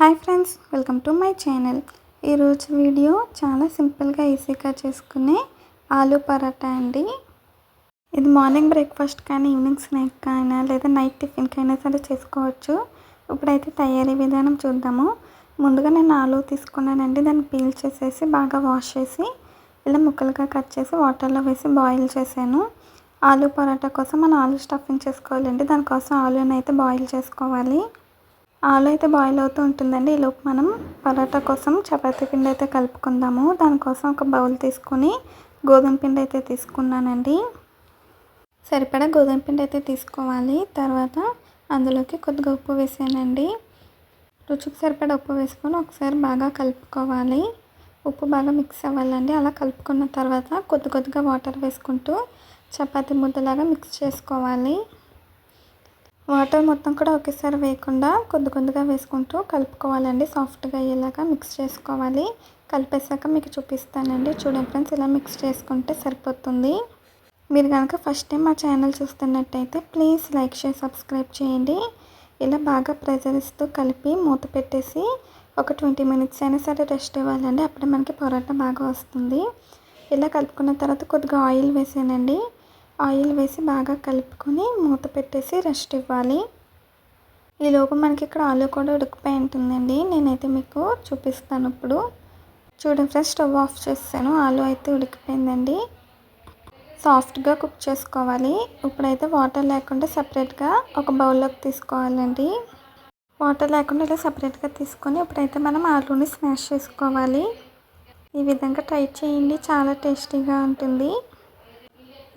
Hi friends welcome to my channel. ఈరోజు video చాలా సింపుల్గా ఈజీగా చేసుకునే ఆలూ పరాటా అండి. ఇది మార్నింగ్ బ్రేక్ఫాస్ట్ కానీ ఈవినింగ్ స్నాక్ అయినా లేదా నైట్ టిఫిన్కి అయినా సరే చేసుకోవచ్చు. ఇప్పుడైతే తయారీ విధానం చూద్దాము. ముందుగా నేను ఆలూ తీసుకున్నానండి. దాన్ని పీల్ చేసేసి బాగా వాష్ చేసి ఇలా ముక్కలుగా కట్ చేసి వాటర్లో వేసి బాయిల్ చేశాను. ఆలూ పరాటా కోసం మనం ఆలూ స్టఫింగ్ చేసుకోవాలండి. దానికోసం ఆలూని అయితే బాయిల్ చేసుకోవాలి. ఆలు అయితే బాయిల్ అవుతూ ఉంటుందండి. ఈలోపు మనం పరోటా కోసం చపాతీ పిండి అయితే కలుపుకుందాము. దానికోసం ఒక బౌల్ తీసుకొని గోధుమ పిండి అయితే తీసుకున్నానండి. సరిపడా గోధుమ పిండి అయితే తీసుకోవాలి. తర్వాత అందులోకి కొద్దిగా ఉప్పు వేసానండి. రుచికి సరిపడా ఉప్పు వేసుకొని ఒకసారి బాగా కలుపుకోవాలి. ఉప్పు బాగా మిక్స్ అవ్వాలండి. అలా కలుపుకున్న తర్వాత కొద్ది కొద్దిగా వాటర్ వేసుకుంటూ చపాతీ ముద్దలాగా మిక్స్ చేసుకోవాలి. వాటర్ మొత్తం కూడా ఒకేసారి వేయకుండా కొద్ది కొద్దిగా వేసుకుంటూ కలుపుకోవాలండి. సాఫ్ట్గా అయ్యేలాగా మిక్స్ చేసుకోవాలి. కలిపేసాక మీకు చూపిస్తానండి. చూడండి ఫ్రెండ్స్ ఇలా మిక్స్ చేసుకుంటే సరిపోతుంది. మీరు కనుక ఫస్ట్ టైం మా ఛానల్ చూస్తున్నట్టయితే ప్లీజ్ లైక్ షేర్ సబ్స్క్రైబ్ చేయండి. ఇలా బాగా ప్రెజర్ ఇస్తూ కలిపి మూత పెట్టేసి ఒక ట్వంటీ మినిట్స్ అయినా సరే రెస్ట్ ఇవ్వాలండి. అప్పుడే మనకి పొరాటా బాగా వస్తుంది. ఇలా కలుపుకున్న తర్వాత కొద్దిగా ఆయిల్ వేసానండి. ఆయిల్ వేసి బాగా కలుపుకొని మూత పెట్టేసి రెస్ట్ ఇవ్వాలి. ఈలోపు మనకి ఇక్కడ ఆలు కూడా ఉడికిపోయి ఉంటుందండి. నేనైతే మీకు చూపిస్తాను ఇప్పుడు. చూడండి ఫ్రెండ్స్ స్టవ్ ఆఫ్ చేస్తాను. ఆలు అయితే ఉడికిపోయిందండి. సాఫ్ట్గా కుక్ చేసుకోవాలి. ఇప్పుడైతే వాటర్ లేకుండా సపరేట్గా ఒక బౌల్లోకి తీసుకోవాలండి. వాటర్ లేకుండా ఇలా సపరేట్గా తీసుకొని ఇప్పుడైతే మనం ఆలుని స్మాష్ చేసుకోవాలి. ఈ విధంగా ట్రై చేయండి. చాలా టేస్టీగా ఉంటుంది.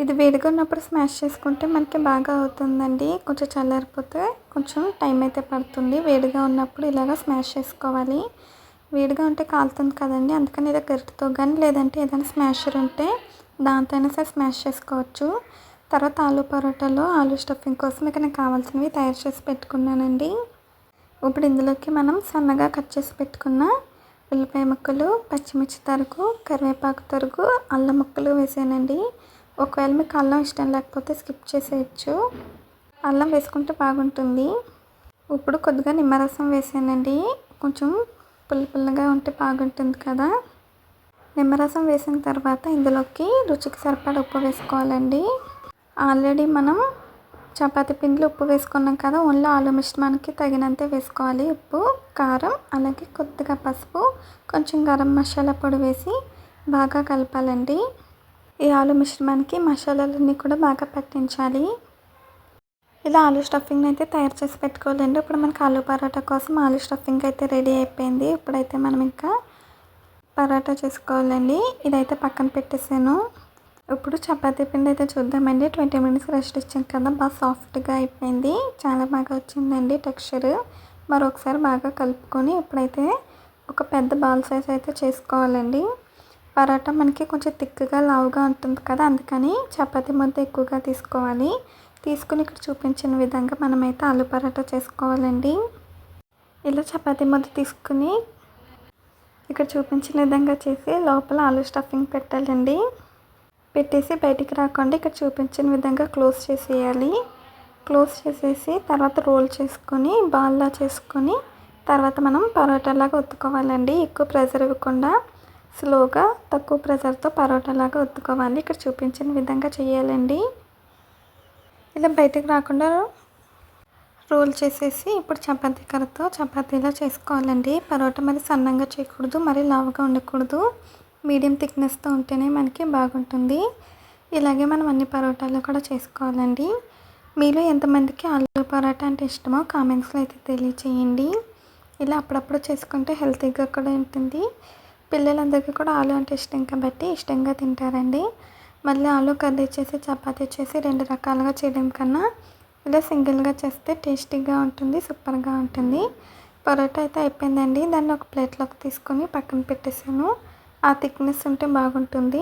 ఇది వేడిగా ఉన్నప్పుడు స్మాష్ చేసుకుంటే మనకి బాగా అవుతుందండి. కొంచెం చల్లారిపోతే కొంచెం టైం అయితే పడుతుంది. వేడిగా ఉన్నప్పుడు ఇలాగ స్మాష్ చేసుకోవాలి. వేడిగా ఉంటే కాలుతుంది కదండి. అందుకని ఇలా గరిటతో కానీ లేదంటే ఏదైనా స్మాషర్ ఉంటే దాంతో అయినా సరే స్మాష్ చేసుకోవచ్చు. తర్వాత ఆలు పరోటాలో ఆలు స్టఫింగ్ కోసం ఇక నాకు కావాల్సినవి తయారు చేసి పెట్టుకున్నానండి. ఇప్పుడు ఇందులోకి మనం సన్నగా కట్ చేసి పెట్టుకున్న ఉల్లిపాయ ముక్కలు పచ్చిమిర్చి తరుగు కరివేపాకు తరుగు అల్లం ముక్కలు వేసానండి. ఒకవేళ మీకు అల్లం ఇష్టం లేకపోతే స్కిప్ చేసేయచ్చు. అల్లం వేసుకుంటే బాగుంటుంది. ఇప్పుడు కొద్దిగా నిమ్మరసం వేసానండి. కొంచెం పుల్ల పుల్లగా ఉంటే బాగుంటుంది కదా. నిమ్మరసం వేసిన తర్వాత ఇందులోకి రుచికి సరిపడా ఉప్పు వేసుకోవాలండి. ఆల్రెడీ మనం చపాతీ పిండిలో ఉప్పు వేసుకున్నాం కదా ఓన్లీ ఆలు మిశ్రమానికి తగినంతే వేసుకోవాలి. ఉప్పు కారం అలాగే కొద్దిగా పసుపు కొంచెం గరం మసాలా పొడి వేసి బాగా కలపాలండి. ఈ ఆలు మిశ్రమానికి మసాలాలన్నీ కూడా బాగా పట్టించాలి. ఇలా ఆలు స్టఫింగ్ అయితే తయారు చేసి పెట్టుకోవాలండి. ఇప్పుడు మనకి ఆలు పరోటా కోసం ఆలు స్టఫింగ్ అయితే రెడీ అయిపోయింది. ఇప్పుడైతే మనం ఇంకా పరోటా చేసుకోవాలండి. ఇదైతే పక్కన పెట్టేసాను ఇప్పుడు చపాతీ పిండి అయితే చూద్దామండి. ట్వంటీ మినిట్స్ రెస్ట్ ఇచ్చాం కదా బాగా సాఫ్ట్గా అయిపోయింది. చాలా బాగా వచ్చిందండి టెక్స్చర్. మరొకసారి బాగా కలుపుకొని ఇప్పుడైతే ఒక పెద్ద బాల్ సైజ్ అయితే చేసుకోవాలండి. పరోటా మనకి కొంచెం తిక్కుగా లావుగా ఉంటుంది కదా. అందుకని చపాతీ ముద్ద ఎక్కువగా తీసుకోవాలి. తీసుకుని ఇక్కడ చూపించిన విధంగా మనమైతే ఆలు పరోటా చేసుకోవాలండి. ఇలా చపాతీ ముద్ద తీసుకుని ఇక్కడ చూపించిన విధంగా చేసి లోపల ఆలు స్టఫింగ్ పెట్టాలండి. పెట్టేసి బయటికి రాకుండా ఇక్కడ చూపించిన విధంగా క్లోజ్ చేసేయాలి. క్లోజ్ చేసేసి తర్వాత రోల్ చేసుకొని బాల్లా చేసుకొని తర్వాత మనం పరోటాలాగా ఒత్తుకోవాలండి. ఎక్కువ ప్రెజర్ ఇవ్వకుండా. స్లోగా తక్కువ ప్రెషర్తో పరోటాలాగా ఒత్తుకోవాలి. ఇక్కడ చూపించిన విధంగా చేయాలండి. ఇలా బయటకు రాకుండా రోల్ చేసేసి ఇప్పుడు చపాతీ కర్రతో చపాతీలా చేసుకోవాలండి. పరోటా మరి సన్నంగా చేయకూడదు మరి లావుగా ఉండకూడదు. మీడియం థిక్నెస్తో ఉంటేనే మనకి బాగుంటుంది. ఇలాగే మనం అన్ని పరోటాలు కూడా చేసుకోవాలండి. మీలో ఎంతమందికి ఆలు పరోటా అంటే ఇష్టమో కామెంట్స్లో అయితే తెలియచేయండి. ఇలా అప్పుడప్పుడు చేసుకుంటే హెల్తీగా కూడా ఉంటుంది. పిల్లలందరికీ కూడా ఆలు అంటే ఇష్టం. కాబట్టి ఇష్టంగా తింటారండి. మళ్ళీ ఆలు కర్రీ చేసి చపాతీ చేసి రెండు రకాలుగా చేయడం కన్నా ఇలా సింగిల్గా చేస్తే టేస్టీగా ఉంటుంది సూపర్గా ఉంటుంది. పరోటా అయితే అయిపోయిందండి. దాన్ని ఒక ప్లేట్లోకి తీసుకొని పక్కన పెట్టేసాను ఆ థిక్నెస్ ఉంటే బాగుంటుంది.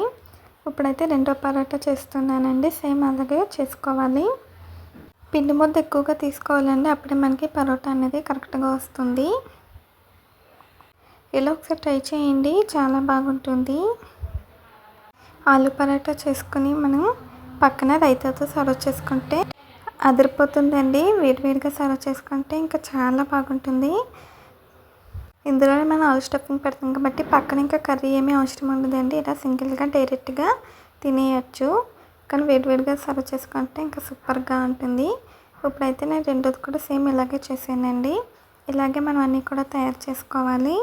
ఇప్పుడైతే రెండో పరోటా చేస్తున్నానండి. సేమ్ అలాగే చేసుకోవాలి. పిండి ముద్ద ఎక్కువగా తీసుకోవాలండి. అప్పుడే మనకి పరోటా అనేది కరెక్ట్గా వస్తుంది. ఇలా ఒకసారి ట్రై చేయండి. చాలా బాగుంటుంది. ఆలు పరాటా చేసుకుని మనం పక్కన రైతాతో సర్వ్ చేసుకుంటే అదిరిపోతుందండి. వేడివేడిగా సర్వ్ చేసుకుంటే ఇంకా చాలా బాగుంటుంది. ఇందులోనే మనం ఆలు స్టఫింగ్ పెడతాం కాబట్టి పక్కన ఇంకా కర్రీ ఏమీ అవసరం ఉండదండి. ఇలా సింగిల్గా డైరెక్ట్గా తినేయచ్చు. కానీ వేడివేడిగా సర్వ్ చేసుకుంటే ఇంకా సూపర్గా ఉంటుంది. ఇప్పుడైతే నేను రెండోది కూడా సేమ్ ఇలాగే చేసానండి ఇలాగే మనం అన్నీ కూడా తయారు చేసుకోవాలి.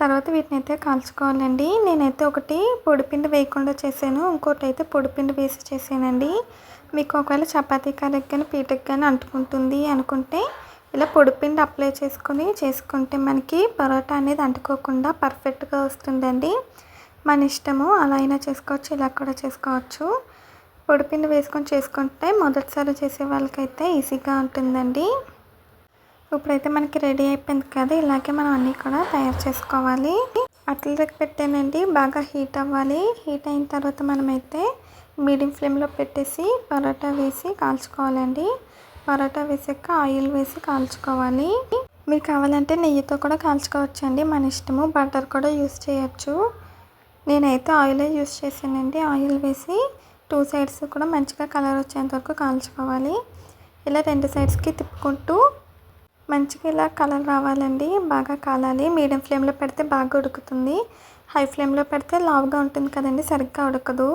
తర్వాత వీటిని అయితే కాల్చుకోవాలండి. నేనైతే ఒకటి పొడిపిండి వేయకుండా చేశాను. ఇంకోటి అయితే పొడిపిండి వేసి చేశానండి. మీకు ఒకవేళ చపాతీ కర్రీకి కానీ పీటకి కానీ అంటుకుంటుంది అనుకుంటే ఇలా పొడిపిండి అప్లై చేసుకొని చేసుకుంటే మనకి పరోటా అనేది అంటుకోకుండా పర్ఫెక్ట్గా వస్తుందండి. మన ఇష్టము అలా అయినా చేసుకోవచ్చు ఇలా కూడా చేసుకోవచ్చు. పొడిపిండి వేసుకొని చేసుకుంటే మొదటిసారి చేసే వాళ్ళకైతే ఈజీగా ఉంటుందండి. ఇప్పుడైతే మనకి రెడీ అయిపోయింది కదా ఇలాగే మనం అన్నీ కూడా తయారు చేసుకోవాలి. అట్లకి పెట్టానండి బాగా హీట్ అవ్వాలి. హీట్ అయిన తర్వాత మనమైతే మీడియం ఫ్లేమ్లో పెట్టేసి పరోటా వేసి కాల్చుకోవాలండి. పరోటా వేసాక ఆయిల్ వేసి కాల్చుకోవాలి. మీరు కావాలంటే నెయ్యితో కూడా కాల్చుకోవచ్చు అండి మన ఇష్టము. బటర్ కూడా యూస్ చేయొచ్చు. నేనైతే ఆయిలే యూస్ చేశానండి. ఆయిల్ వేసి టూ సైడ్స్ కూడా మంచిగా కలర్ వచ్చేంత వరకు కాల్చుకోవాలి. ఇలా రెండు సైడ్స్కి తిప్పుకుంటూ మంచిగా ఇలా కలర్ రావాలండి. బాగా కాలాలి. మీడియం ఫ్లేమ్లో పెడితే బాగా ఉడుకుతుంది. హై ఫ్లేమ్లో పెడితే లావుగా ఉంటుంది కదండి. సరిగ్గా ఉడకదు.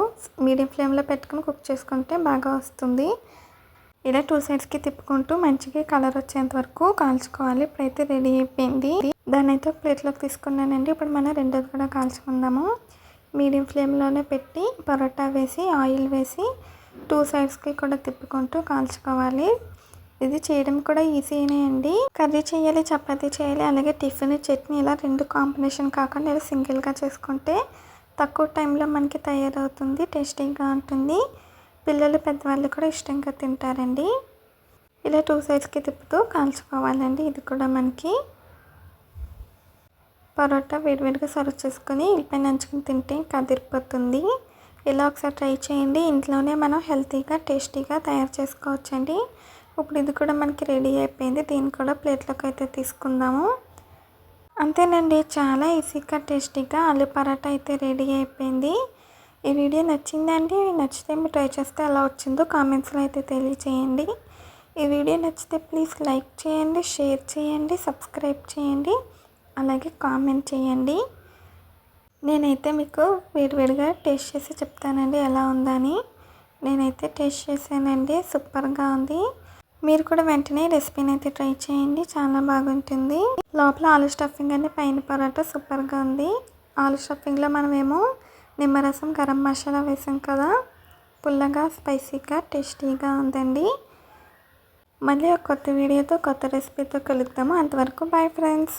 మీడియం ఫ్లేమ్లో పెట్టుకుని కుక్ చేసుకుంటే బాగా వస్తుంది. ఇలా టూ సైడ్స్కి తిప్పుకుంటూ మంచిగా కలర్ వచ్చేంత వరకు కాల్చుకోవాలి. ఇప్పుడైతే రెడీ అయిపోయింది. దాన్ని అయితే ప్లేట్లోకి తీసుకున్నానండి. ఇప్పుడు మనం రెండోది కూడా కాల్చుకుందాము. మీడియం ఫ్లేమ్లోనే పెట్టి పరోటా వేసి ఆయిల్ వేసి టూ సైడ్స్కి కూడా తిప్పుకుంటూ కాల్చుకోవాలి. ఇది చేయడం కూడా ఈజీనే అండి. కర్రీ చేయాలి చపాతీ చేయాలి అలాగే టిఫిన్ చట్నీ ఇలా రెండు కాంబినేషన్ కాకుండా ఇలా సింగిల్గా చేసుకుంటే తక్కువ టైంలో మనకి తయారవుతుంది టేస్టీగా ఉంటుంది. పిల్లలు పెద్దవాళ్ళు కూడా ఇష్టంగా తింటారండి. ఇలా టూ సైడ్స్కి తిప్పుతూ కాల్చుకోవాలండి. ఇది కూడా మనకి పరోటా వేడివేడిగా సర్వ్ చేసుకొని ఇల్లిపైన నంచుకుని తింటే కదిరిపోతుంది ఇలా ఒకసారి ట్రై చేయండి. ఇంట్లోనే మనం హెల్తీగా టేస్టీగా తయారు చేసుకోవచ్చండి. ఇప్పుడు ఇది కూడా మనకి రెడీ అయిపోయింది. దీన్ని కూడా ప్లేట్లోకి అయితే తీసుకుందాము. అంతేనండి చాలా ఈజీగా టేస్టీగా ఆలు పరాటా అయితే రెడీ అయిపోయింది. ఈ వీడియో నచ్చిందండి నచ్చితే మీరు ట్రై చేస్తే ఎలా వచ్చిందో కామెంట్స్లో అయితే తెలియచేయండి. ఈ వీడియో నచ్చితే ప్లీజ్ లైక్ చేయండి షేర్ చేయండి సబ్స్క్రైబ్ చేయండి అలాగే కామెంట్ చేయండి. నేనైతే మీకు వేడివేడిగా టేస్ట్ చేసి చెప్తానండి ఎలా ఉందని. నేనైతే టేస్ట్ చేశానండి సూపర్గా ఉంది. మీరు కూడా వెంటనే రెసిపీని అయితే ట్రై చేయండి. చాలా బాగుంటుంది. లోపల ఆలు స్టఫింగ్ అని పైన పరోటా సూపర్గా ఉంది. ఆలు స్టఫింగ్లో మనమేమో నిమ్మరసం గరం మసాలా వేసాం కదా. పుల్లగా స్పైసీగా టేస్టీగా ఉందండి. మళ్ళీ ఒక కొత్త వీడియోతో కొత్త రెసిపీతో కలుద్దాము. అంతవరకు బాయ్ ఫ్రెండ్స్.